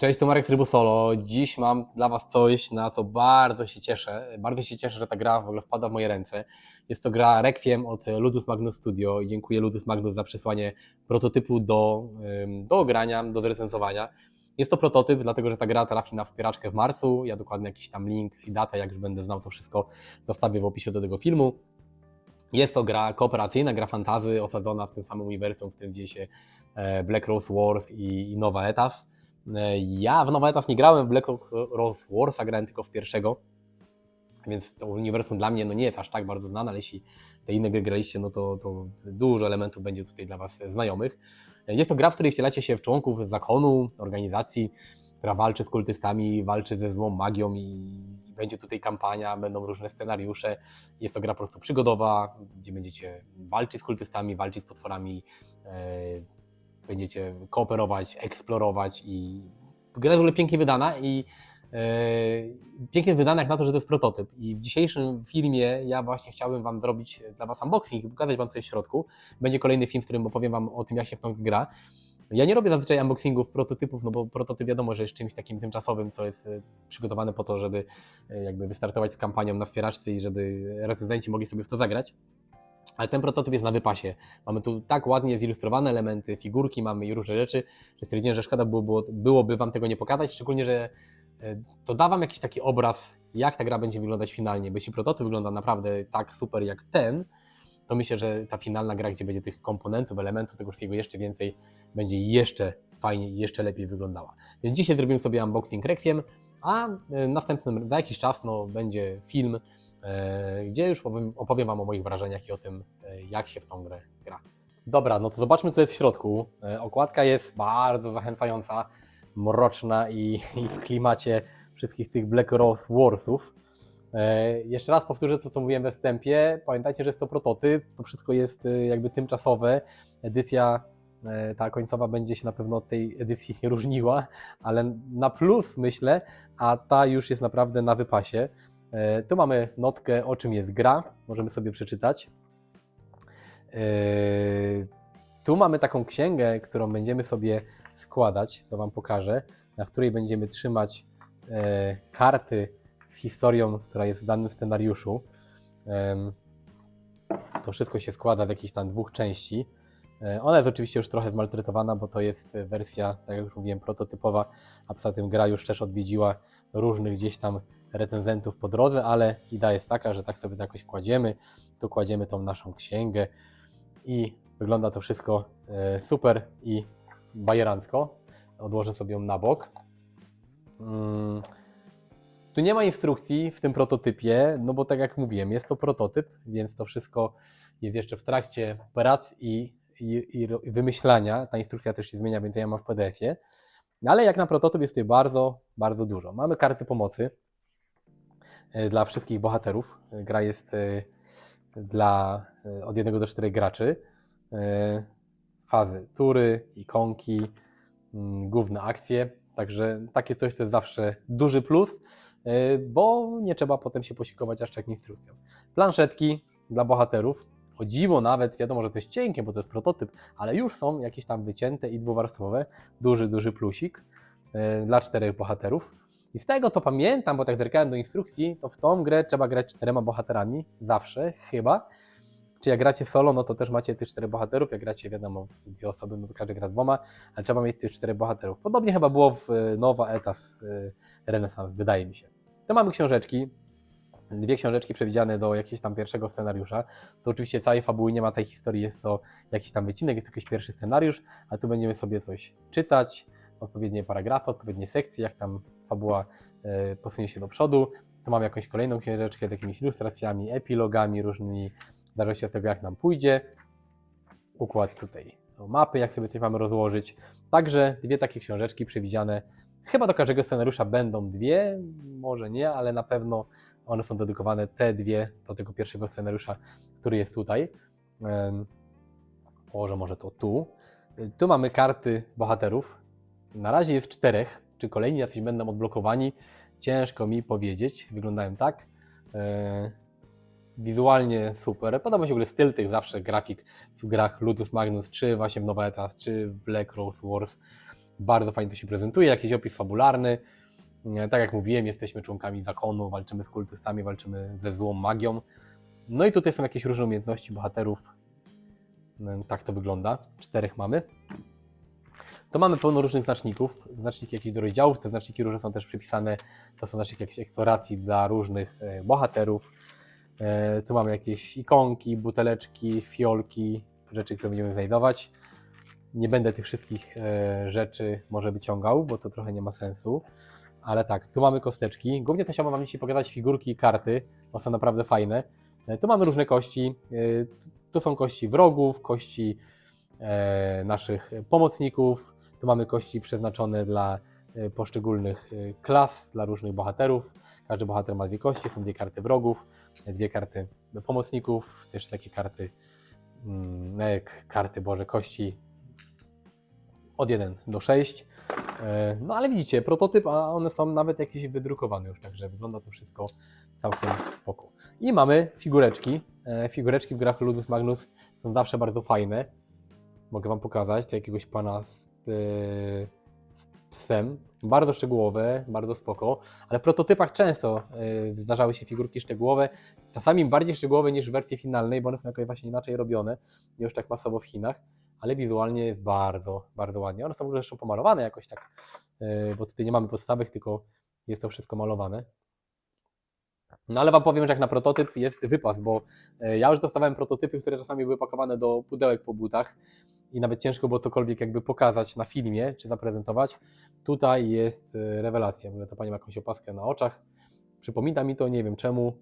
Cześć, to Marek z Rybu Solo. Dziś mam dla Was coś, na co bardzo się cieszę. Bardzo się cieszę, że ta gra w ogóle wpada w moje ręce. Jest to gra Requiem od Ludus Magnus Studio i dziękuję Ludus Magnus za przesłanie prototypu do, do ogrania, do zrecenzowania. Jest to prototyp, dlatego że ta gra trafi na wspieraczkę w marcu. Ja dokładnie jakiś tam link i datę, jak już będę znał to wszystko, zostawię w opisie do tego filmu. Jest to gra kooperacyjna, gra fantazy, osadzona w tym samym uniwersum, w którym dzieje się e, Black Rose Wars i, i Nowa Etas. E, Ja w Nowa Etas nie grałem w Black Rose Wars, a grałem tylko w pierwszego, więc to uniwersum dla mnie no nie jest aż tak bardzo znane, ale jeśli te inne gry graliście, no to, to dużo elementów będzie tutaj dla Was znajomych. E, Jest to gra, w której wcielacie się w członków zakonu, organizacji, która walczy z kultystami, walczy ze złą magią i i będzie tutaj kampania, będą różne scenariusze. Jest to gra po prostu przygodowa, gdzie będziecie walczyć z kultystami, walczyć z potworami, e, będziecie kooperować, eksplorować i gra w ogóle pięknie wydana i e, pięknie wydana jak na to, że to jest prototyp. I w dzisiejszym filmie ja właśnie chciałbym Wam zrobić dla Was unboxing i pokazać Wam co jest w środku. Będzie kolejny film, w którym opowiem Wam o tym, jak się w tą gra. Ja nie robię zazwyczaj unboxingów prototypów, no bo prototyp wiadomo, że jest czymś takim tymczasowym, co jest e, przygotowane po to, żeby e, jakby wystartować z kampanią na wspieraczce i żeby recenzenci mogli sobie w to zagrać. Ale ten prototyp jest na wypasie. Mamy tu tak ładnie zilustrowane elementy, figurki, mamy i różne rzeczy, że stwierdziłem, że szkoda było, byłoby Wam tego nie pokazać, szczególnie, że e, to da Wam jakiś taki obraz, jak ta gra będzie wyglądać finalnie, bo jeśli prototyp wygląda naprawdę tak super jak ten, to myślę, że ta finalna gra, gdzie będzie tych komponentów, elementów, tego wszystkiego jeszcze więcej, będzie jeszcze fajniej jeszcze lepiej wyglądała. Więc dzisiaj zrobimy sobie unboxing Requiem, a e, następnym, za jakiś czas no, będzie film, gdzie już opowiem, opowiem Wam o moich wrażeniach i o tym, e, jak się w tą grę gra. Dobra, no to zobaczmy, co jest w środku. E, Okładka jest bardzo zachęcająca, mroczna i, i w klimacie wszystkich tych Black Rose Warsów. E, Jeszcze raz powtórzę to, co mówiłem we wstępie. Pamiętajcie, że jest to prototyp, to wszystko jest e, jakby tymczasowe. Edycja e, ta końcowa będzie się na pewno od tej edycji różniła, ale na plus myślę, a ta już jest naprawdę na wypasie. E, Tu mamy notkę, o czym jest gra, możemy sobie przeczytać. E, Tu mamy taką księgę, którą będziemy sobie składać, to Wam pokażę, na której będziemy trzymać e, karty z historią, która jest w danym scenariuszu. To wszystko się składa z jakichś tam dwóch części. E, Ona jest oczywiście już trochę zmaltretowana, bo to jest e, wersja, tak jak już mówiłem, prototypowa, a poza tym gra już też odwiedziła różnych gdzieś tam recenzentów po drodze, ale idea jest taka, że tak sobie to jakoś kładziemy, tu kładziemy tą naszą księgę i wygląda to wszystko e, super i bajerancko. Odłożę sobie ją na bok. Mm, Tu nie ma instrukcji w tym prototypie, no bo tak jak mówiłem, jest to prototyp, więc to wszystko jest jeszcze w trakcie prac i, i, i wymyślania. Ta instrukcja też się zmienia, więc ja mam w PDF-ie. No ale jak na prototyp jest tutaj bardzo, bardzo dużo. Mamy karty pomocy e, dla wszystkich bohaterów. E, Gra jest e, dla od 1 do 4 graczy. Fazy tury, ikonki, mm, główne akcje. Także takie coś to jest zawsze duży plus, bo nie trzeba potem się posiłkować aż tak instrukcją. Planszetki dla bohaterów. O dziwo nawet, wiadomo, że to jest cienkie, bo to jest prototyp, ale już są jakieś tam wycięte i dwuwarstwowe. Duży, duży plusik e, dla czterech bohaterów. I z tego co pamiętam, bo tak zerkałem do instrukcji, to w tą grę trzeba grać czterema bohaterami, zawsze, chyba. Czy jak gracie solo, no to też macie tych czterech bohaterów, jak gracie, wiadomo, dwie osoby, no to każdy gra dwoma, ale trzeba mieć tych czterech bohaterów. Podobnie chyba było w e, Nowa Etas e, Renaissance, wydaje mi się. To mamy książeczki, dwie książeczki przewidziane do jakiegoś tam pierwszego scenariusza. To oczywiście całej fabuły nie ma, całej historii jest to jakiś tam wycinek, jest jakiś pierwszy scenariusz, a tu będziemy sobie coś czytać, odpowiednie paragrafy, odpowiednie sekcje, jak tam fabuła e, posunie się do przodu. Tu mamy jakąś kolejną książeczkę z jakimiś ilustracjami, epilogami różnymi, w zależności od tego jak nam pójdzie. Układ tutaj mapy, jak sobie coś mamy rozłożyć. Także dwie takie książeczki przewidziane. Chyba do każdego scenariusza będą dwie, może nie, ale na pewno one są dedykowane, te dwie, do tego pierwszego scenariusza, który jest tutaj. Położę może to tu. Tu mamy karty bohaterów. Na razie jest czterech. Czy kolejni jacyś będą odblokowani? Ciężko mi powiedzieć. Wyglądają tak. Wizualnie super. Podoba mi się w ogóle styl tych zawsze grafik w grach Ludus Magnus, czy właśnie w Nowa Etas, czy Black Rose Wars. Bardzo fajnie to się prezentuje, jakiś opis fabularny. Tak jak mówiłem, jesteśmy członkami zakonu, walczymy z kultystami, walczymy ze złą magią. No i tutaj są jakieś różne umiejętności bohaterów. E, Tak to wygląda. Czterech mamy. To mamy pełno różnych znaczników, znaczniki jakichś do rozdziałów, te znaczniki różne są też przypisane, to są znaczniki jakichś eksploracji dla różnych e, bohaterów. E, Tu mamy jakieś ikonki, buteleczki, fiolki, rzeczy, które będziemy znajdować. Nie będę tych wszystkich e, rzeczy może wyciągał, bo to trochę nie ma sensu. Ale tak, tu mamy kosteczki. Głównie to chciałbym Wam dzisiaj pokazać figurki i karty, bo są naprawdę fajne. E, Tu mamy różne kości. E, Tu są kości wrogów, kości e, naszych pomocników. Tu mamy kości przeznaczone dla poszczególnych klas, dla różnych bohaterów. Każdy bohater ma dwie kości, są dwie karty wrogów, dwie karty pomocników, też takie karty, mm, no karty Boże, kości od 1 do 6. E, No ale widzicie, prototyp, a one są nawet jakieś wydrukowane już, także wygląda to wszystko całkiem spoko. I mamy figureczki. E, Figureczki w grach Ludus Magnus są zawsze bardzo fajne. Mogę Wam pokazać, to jakiegoś pana z, e, z psem. Bardzo szczegółowe, bardzo spoko, ale w prototypach często zdarzały się figurki szczegółowe, czasami bardziej szczegółowe niż w wersji finalnej, bo one są jakoś właśnie inaczej robione, nie już tak masowo w Chinach, ale wizualnie jest bardzo, bardzo ładnie. One są zresztą pomalowane jakoś tak, e, bo tutaj nie mamy podstawek, tylko jest to wszystko malowane. No ale Wam powiem, że jak na prototyp jest wypas, bo e, ja już dostawałem prototypy, które czasami były pakowane do pudełek po butach i nawet ciężko było cokolwiek jakby pokazać na filmie, czy zaprezentować. Tutaj jest e, rewelacja, w ogóle ta pani ma jakąś opaskę na oczach. Przypomina mi to, nie wiem czemu,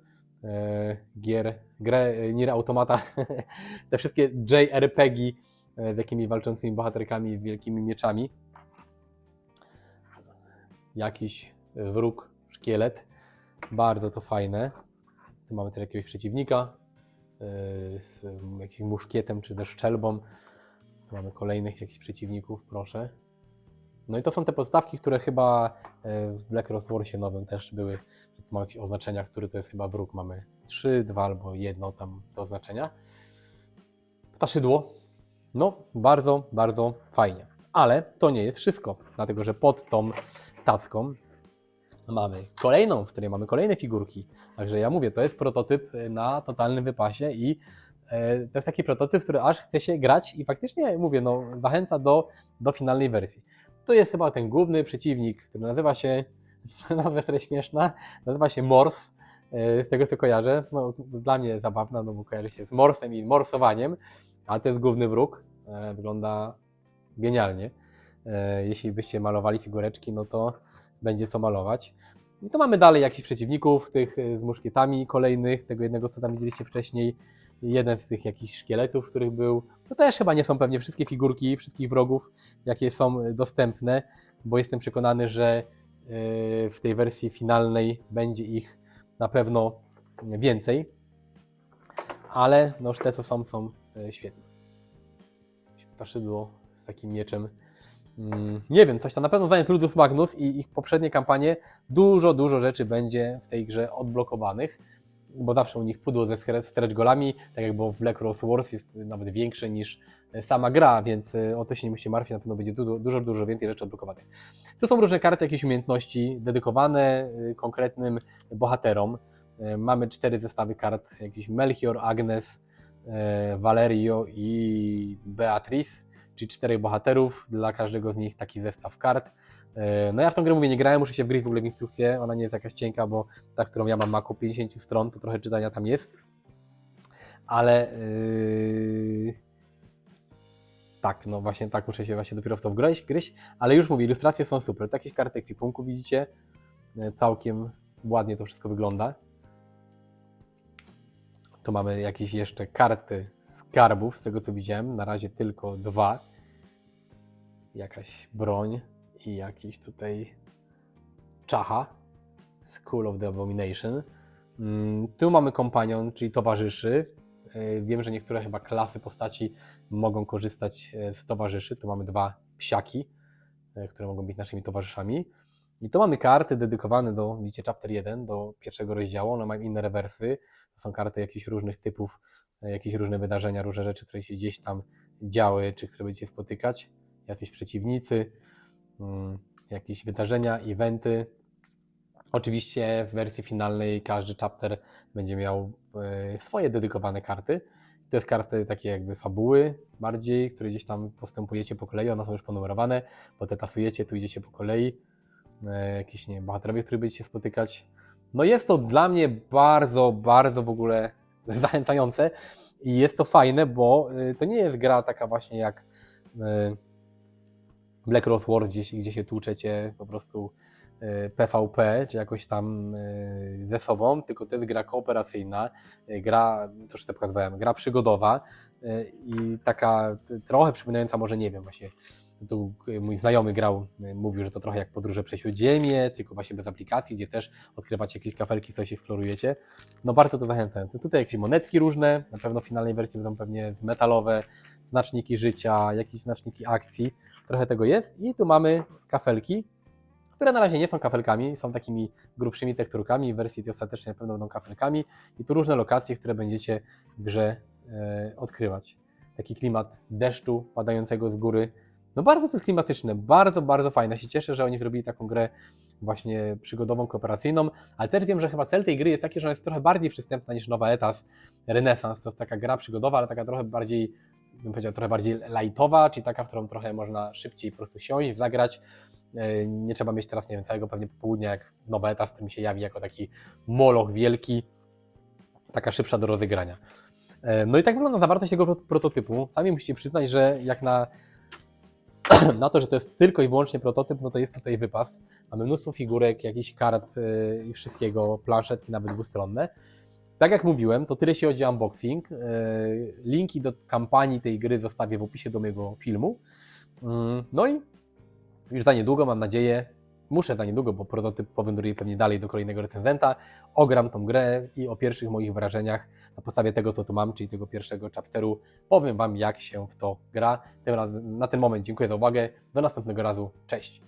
gier, grę Nier Automata, te wszystkie JRPG z jakimiś walczącymi bohaterkami z wielkimi mieczami. Jakiś wróg, szkielet. Bardzo to fajne. Tu mamy też jakiegoś przeciwnika yy, z jakimś muszkietem czy też szczelbą. Tu mamy kolejnych jakichś przeciwników, proszę. No i to są te podstawki, które chyba yy, w Black Rose Warsie nowym też były. Tu mamy jakieś oznaczenia, który to jest chyba wróg. Mamy 3, 2 albo jedno tam te oznaczenia. Ptaszydło. No, bardzo, bardzo fajnie. Ale to nie jest wszystko, dlatego że pod tą taską mamy kolejną, w której mamy kolejne figurki. Także ja mówię, to jest prototyp na totalnym wypasie i e, to jest taki prototyp, który aż chce się grać i faktycznie mówię, no zachęca do, do finalnej wersji. To jest chyba ten główny przeciwnik, który nazywa się, nazwa trochę śmieszna, nazywa się Mors, e, z tego co kojarzę. No, dla mnie zabawna, no bo kojarzy się z morsem i morsowaniem, a to jest główny wróg. E, Wygląda genialnie. E, Jeśli byście malowali figureczki, no to będzie co malować. I to mamy dalej jakichś przeciwników, tych y, z muszkietami kolejnych, tego jednego, co tam widzieliście wcześniej. Jeden z tych jakichś szkieletów, których był. To też chyba nie są pewnie wszystkie figurki, wszystkich wrogów, jakie są dostępne, bo jestem przekonany, że w tej wersji finalnej będzie ich na pewno więcej. Ale no już te, co są, są y, świetne. Ptaszydło z takim mieczem Mm, nie wiem, coś tam na pewno zająć Ludus Magnus i ich poprzednie kampanie, dużo, dużo rzeczy będzie w tej grze odblokowanych, bo zawsze u nich pudło ze stretch golami, tak jak było w Black Rose Wars, jest nawet większe niż e, sama gra, więc e, o to się nie musicie martwić, na pewno będzie dużo, dużo, dużo więcej rzeczy odblokowanych. To są różne karty, jakieś umiejętności dedykowane konkretnym bohaterom. E, Mamy cztery zestawy kart, jakiś Melchior, Agnes, e, Valerio i Beatrice czyli czterech bohaterów, dla każdego z nich taki zestaw kart. E, No ja w tą grę mówię, nie grałem, muszę się wgryźć w ogóle w instrukcję, ona nie jest jakaś cienka, bo ta, którą ja mam ma około 50 stron, to trochę czytania tam jest. Ale yy... tak, no właśnie tak, muszę się właśnie dopiero w to wgryźć, gryźć, ale już mówię, ilustracje są super. Jakieś karty ekwipunku widzicie, E, całkiem ładnie to wszystko wygląda. Tu mamy jakieś jeszcze karty skarbów, z tego co widziałem. Na razie tylko dwa. Jakaś broń i jakiś tutaj czacha. School of the Abomination. Mm, Tu mamy kompanion, czyli towarzyszy. E, Wiem, że niektóre chyba klasy postaci mogą korzystać e, z towarzyszy. Tu mamy dwa psiaki, e, które mogą być naszymi towarzyszami. I tu mamy karty dedykowane do, widzicie, chapter 1, do pierwszego rozdziału. One mają inne rewersy. Są karty jakichś różnych typów, e, jakieś różne wydarzenia, różne rzeczy, które się gdzieś tam działy, czy które będziecie spotykać. Jacyś przeciwnicy. mm, jakieś wydarzenia, eventy. Oczywiście w wersji finalnej każdy chapter będzie miał e, swoje dedykowane karty. To jest karty takie jakby fabuły bardziej, które gdzieś tam postępujecie po kolei, one są już ponumerowane, bo te tasujecie, tu idziecie po kolei. E, Jakieś, nie wiem, bohaterowie, których będziecie spotykać. No jest to dla mnie bardzo, bardzo w ogóle zachęcające i jest to fajne, bo y, to nie jest gra taka właśnie jak y, Black Rose War, gdzie, gdzie się tłuczecie po prostu y, PvP, czy jakoś tam y, ze sobą, tylko to jest gra kooperacyjna, y, gra, to już to pokazywałem, gra przygodowa y, i taka trochę przypominająca może, nie wiem, właśnie tu y, mój znajomy grał, y, mówił, że to trochę jak podróże przez Śródziemie, tylko właśnie bez aplikacji, gdzie też odkrywacie jakieś kafelki, coś eksplorujecie. No bardzo to zachęcające. Tutaj jakieś monetki różne, na pewno w finalnej wersji będą pewnie metalowe, znaczniki życia, jakieś znaczniki akcji, trochę tego jest. I tu mamy kafelki, które na razie nie są kafelkami, są takimi grubszymi tekturkami, w wersji tej ostatecznej na pewno będą kafelkami i tu różne lokacje, które będziecie w grze e, odkrywać. Taki klimat deszczu padającego z góry, no bardzo to jest klimatyczne, bardzo, bardzo fajne. Ja się cieszę, że oni zrobili taką grę właśnie przygodową, kooperacyjną, ale też wiem, że chyba cel tej gry jest taki, że ona jest trochę bardziej przystępna niż Nowa Etas Renesans. To jest taka gra przygodowa, ale taka trochę bardziej, bym powiedział, trochę bardziej lightowa, czyli taka, w którą trochę można szybciej po prostu siąść, zagrać. E, Nie trzeba mieć teraz, nie wiem, całego pewnie popołudnia jak Nowa Etas, który mi się jawi jako taki moloch wielki, taka szybsza do rozegrania. E, No i tak wygląda zawartość tego prot- prototypu. Sami musicie przyznać, że jak na na to, że to jest tylko i wyłącznie prototyp, no to jest tutaj wypas. Mamy mnóstwo figurek, jakichś kart yy, i wszystkiego, planszetki nawet dwustronne. Tak jak mówiłem, to tyle się chodzi o unboxing. Yy, Linki do kampanii tej gry zostawię w opisie do mojego filmu. Yy, No i już za niedługo, mam nadzieję, muszę za niedługo, bo prototyp powędruje pewnie dalej do kolejnego recenzenta, ogram tą grę i o pierwszych moich wrażeniach na podstawie tego, co tu mam, czyli tego pierwszego chapteru, powiem Wam, jak się w to gra. Tym razem, na ten moment dziękuję za uwagę. Do następnego razu. Cześć.